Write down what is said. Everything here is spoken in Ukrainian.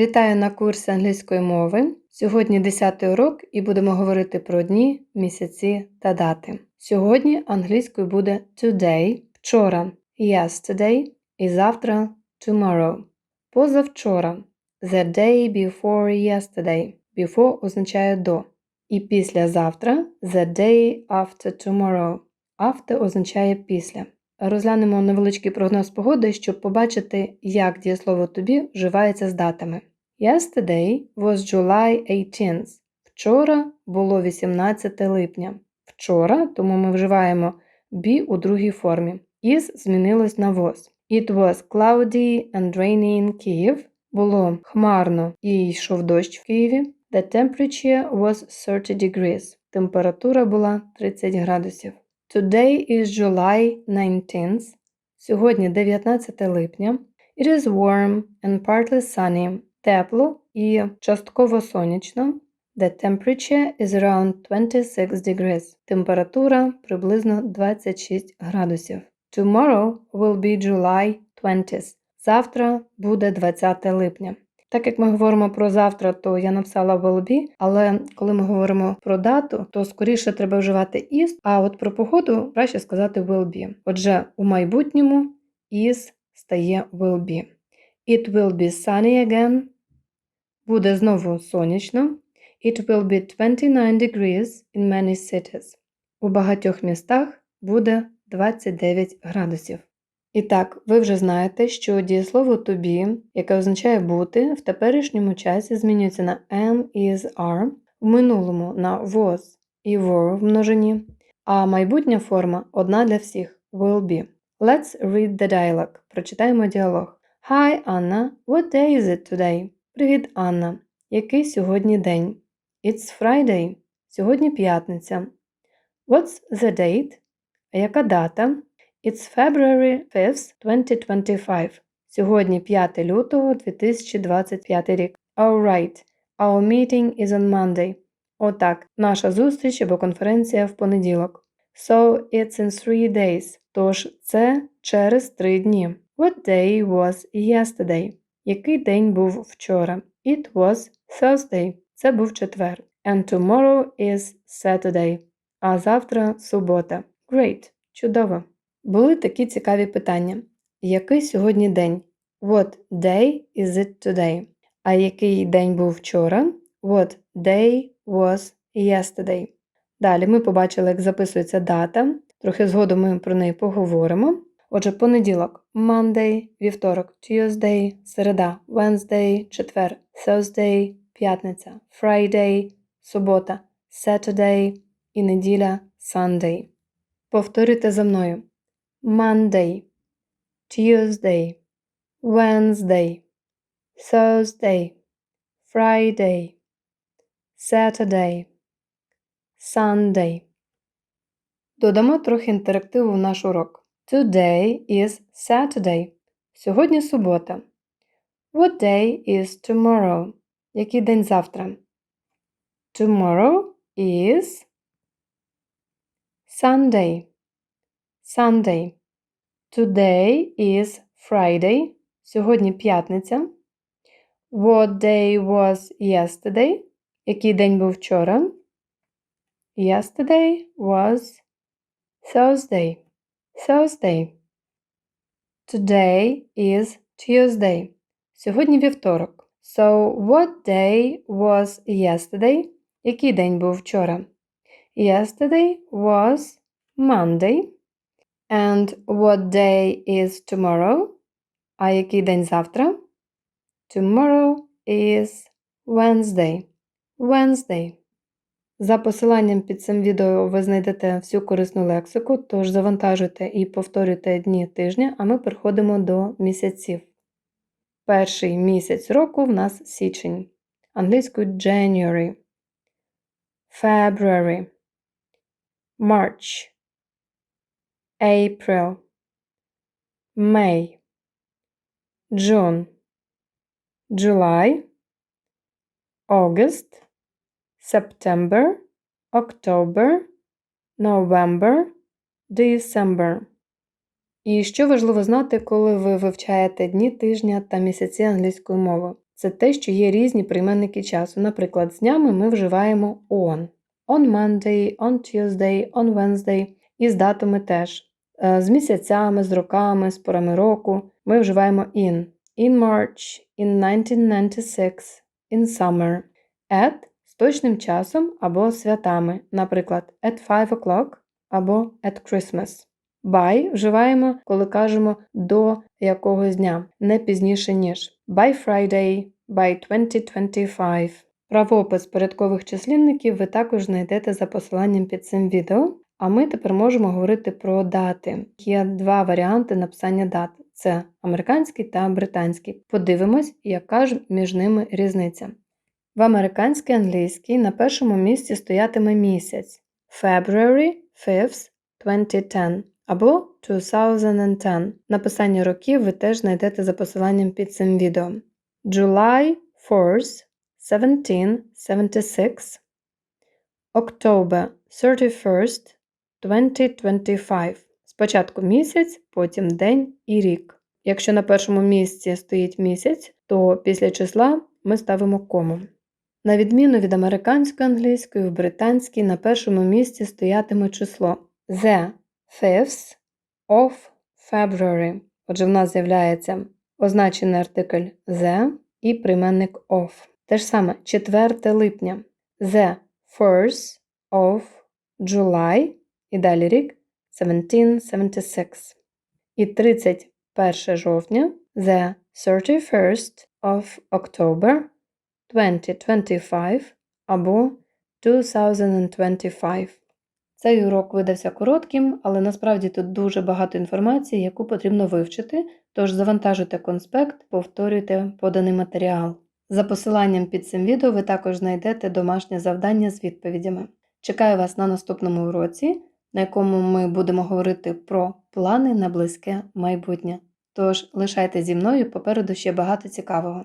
Вітаю на курсі англійської мови. Сьогодні 10 урок і будемо говорити про дні, місяці та дати. Сьогодні англійською буде today, вчора yesterday і завтра tomorrow. Позавчора the day before yesterday. Before означає до. І післязавтра the day after tomorrow. After означає після. Розглянемо невеличкий прогноз погоди, щоб побачити, як дієслово тобі вживається з датами. Yesterday was July 18th. Вчора було 18 липня. Вчора, тому ми вживаємо be у другій формі. Is змінилось на was. It was cloudy and rainy in Kyiv. Було хмарно і йшов дощ в Києві. The temperature was 30 degrees. Температура була 30 градусів. Today is July 19th. Сьогодні 19 липня. It is warm and partly sunny. Тепло і частково сонячно. The temperature is around 26 degrees. Температура приблизно 26 градусів. Tomorrow will be July 20th. Завтра буде 20 липня. Так як ми говоримо про завтра, то я написала will be, але коли ми говоримо про дату, то скоріше треба вживати is, а от про погоду краще сказати will be. Отже, у майбутньому is стає will be. It will be sunny again. Буде знову сонячно. It will be 29 degrees in many cities. У багатьох містах буде 29 градусів. І так, ви вже знаєте, що дієслово to be, яке означає бути, в теперішньому часі змінюється на am, is, are, в минулому на was і were в множині, а майбутня форма одна для всіх will be. Let's read the dialogue. Прочитаємо діалог. Hi, Anna. What day is it today? Привіт, Анна. Який сьогодні день? It's Friday. Сьогодні п'ятниця. What's the date? А яка дата? It's February 5th, 2025. Сьогодні 5 лютого 2025 рік. Alright. Our meeting is on Monday. Отак, наша зустріч або конференція в понеділок. So it's in three days. Тож це через три дні. What day was yesterday? Який день був вчора? It was Thursday. Це був четвер. And tomorrow is Saturday. А завтра субота. Great. Чудово. Були такі цікаві питання. Який сьогодні день? What day is it today? А який день був вчора? What day was yesterday? Далі ми побачили, як записується дата. Трохи згодом ми про неї поговоримо. Отже, понеділок Monday, вівторок, Tuesday, середа, Wednesday, четвер, Thursday, п'ятниця, Friday, субота, Saturday і неділя Sunday. Повторюйте за мною. Monday, Tuesday, Wednesday, Thursday, Friday, Saturday, Sunday. Додамо трохи інтерактиву в наш урок. Today is Saturday. Сьогодні субота. What day is tomorrow? Який день завтра? Tomorrow is Sunday. Sunday. Today is Friday. Сьогодні п'ятниця. What day was yesterday? Який день був вчора? Yesterday was Thursday. Thursday. Today is Tuesday. Сьогодні вівторок. So, what day was yesterday? Який день був вчора? Yesterday was Monday. And what day is tomorrow? А який день завтра? Tomorrow is Wednesday. Wednesday. За посиланням під цим відео ви знайдете всю корисну лексику, тож завантажуйте і повторюйте дні тижня, а ми переходимо до місяців. Перший місяць року в нас січень. Англійською January, February, March. April, May, June, July, August, September, October, November, December. І що важливо знати, коли ви вивчаєте дні тижня та місяці англійської мови. це те, що є різні прийменники часу. Наприклад, з днями ми вживаємо on. On Monday, on Tuesday, on Wednesday. І з датами теж. Е, З місяцями, з роками, з порами року ми вживаємо in. In March, in 1996, in summer. At точним часом або святами, наприклад, at 5 o'clock або at Christmas. By вживаємо, коли кажемо до якогось дня, не пізніше ніж. By Friday, by 2025. Правопис порядкових числівників ви також знайдете за посиланням під цим відео. А ми тепер можемо говорити про дати. Є два варіанти написання дат: це американський та британський. Подивимось, яка ж між ними різниця. В американській англійській на першому місці стоятиме місяць February 5th 2010 або 2010. Написання років ви теж знайдете за посиланням під цим відео. July 4th 1776 October 31st 2025. Спочатку місяць, потім день і рік. Якщо на першому місці стоїть місяць, то після числа ми ставимо кому. На відміну від американської англійської, в британській на першому місці стоятиме число The 5th of February. Отже, в нас з'являється означений артикль the і прийменник of. Те ж саме 4 липня. The 1st of July і далі рік 1776. І 31 жовтня The 31st of October 2025 або 2025. Цей урок видався коротким, але насправді тут дуже багато інформації, яку потрібно вивчити, тож завантажуйте конспект, повторюйте поданий матеріал. За посиланням під цим відео ви також знайдете домашнє завдання з відповідями. Чекаю вас на наступному уроці, на якому ми будемо говорити про плани на близьке майбутнє. Тож лишайте зі мною попереду ще багато цікавого.